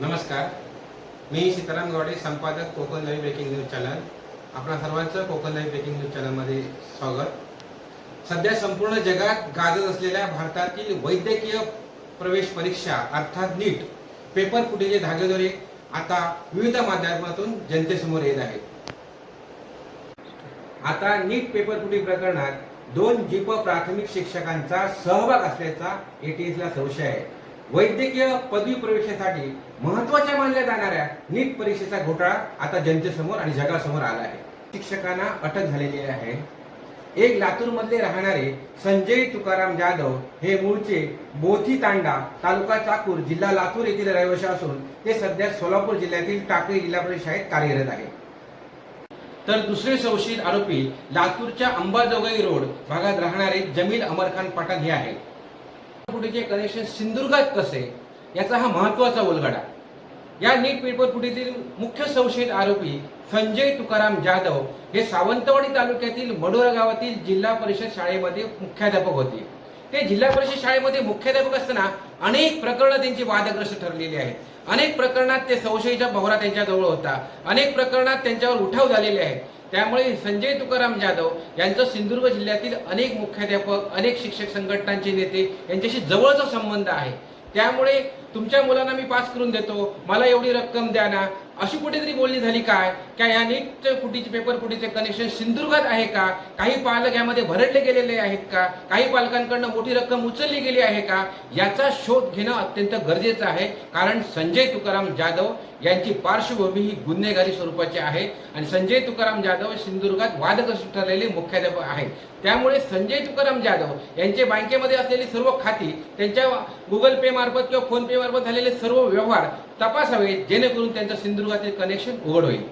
नमस्कार. मी सीताराम गावडे संपादक Konkan live breaking news channel आपल्या सर्वांचं कोकण लाईव्ह ब्रेकिंग न्यूज चॅनलमध्ये स्वागत. सध्या संपूर्ण जगात गाजत असलेल्या भारतातील वैद्यकीय प्रवेश परीक्षा अर्थात नीट पेपर फुटेचे धागेदोरे आता विविध माध्यमातून जनतेसमोर येत आहेत. आता नीट पेपर फुटी प्रकरणात दोन जीप प्राथमिक शिक्षकांचा सहभाग असल्याचा एटीएसला संशय आहे. वैद्यकीय पदवी प्रवेशासाठी महत्त्वाच्या मानल्या जाणाऱ्या नीट परीक्षेचा घोटाळा आता जनतेसमोर आणि जगासमोर आला आहे. शिक्षकांना अटक झालेली आहे. एक लातूर मधले राहणारे संजय तुकाराम जाधव हे मूळचे बोथी तांडा तालुका चाकूर जिल्हा लातूर येथील रहिवासी असून ते सध्या सोलापूर जिल्ह्यातील टाकळी जिल्हा परिषद शाळेत कार्यरत आहे. तर दुसरे संशयित आरोपी लातूरच्या अंबाजोगाई रोड भागात राहणारे जमील अमरखान पठाण हे आहेत. फुटीचे कनेक्शन सिंधुदुर्गात कसे याचा हा महत्त्वाचा उलगडा. या नीट पेपर फुटीतील मुख्य संशयित आरोपी संजय तुकाराम जाधव हे सावंतवाडी तालुक्यातील मडोरा गावातील जिल्हा परिषद शाळेमध्ये मुख्याध्यापक होते. ते जिल्हा परिषद शाळेमध्ये मुख्याध्यापक असताना अनेक प्रकरणं त्यांची वादग्रस्त ठरलेली आहेत. अनेक प्रकरणात ते संशयीचा भोवरा त्यांच्याजवळ होता. अनेक प्रकरणात त्यांच्यावर उठाव झालेले आहेत. त्यामुळे संजय तुकाराम जाधव यांचं सिंधुदुर्ग जिल्ह्यातील अनेक मुख्याध्यापक अनेक शिक्षक संघटनांचे नेते यांच्याशी जवळचा संबंध आहे. त्यामुळे तुमच्या मुलांना मी पास करून देतो. मला एवढी रक्कम द्या ना. अशी कुठेतरी बोलणी झाली काय? काय या नीट कुटीचे पेपर कुटीचे कनेक्शन सिंधुदुर्गात आहे का? काही पालक यामध्ये भरडले गेलेले आहेत का? काही पालकांकडनं मोठी रक्कम उचलली गेली आहे का? याचा शोध घेणं अत्यंत गरजेचं आहे. कारण संजय तुकाराम जाधव यांची पार्श्वभूमी ही गुन्हेगारी स्वरूपाची आहे. आणि संजय तुकाराम जाधव सिंधुदुर्गात वादग्रस्त ठरलेले मुख्याध्यापक आहेत. त्यामुळे संजय तुकाराम जाधव यांचे बँकेमध्ये असलेली सर्व खाती त्यांच्या गुगल पे मार्फत किंवा फोन पे मार्फत झालेले सर्व व्यवहार तपासावे जेणेकरून त्यांचं सिंधुदुर्गातील कनेक्शन उघड होईल.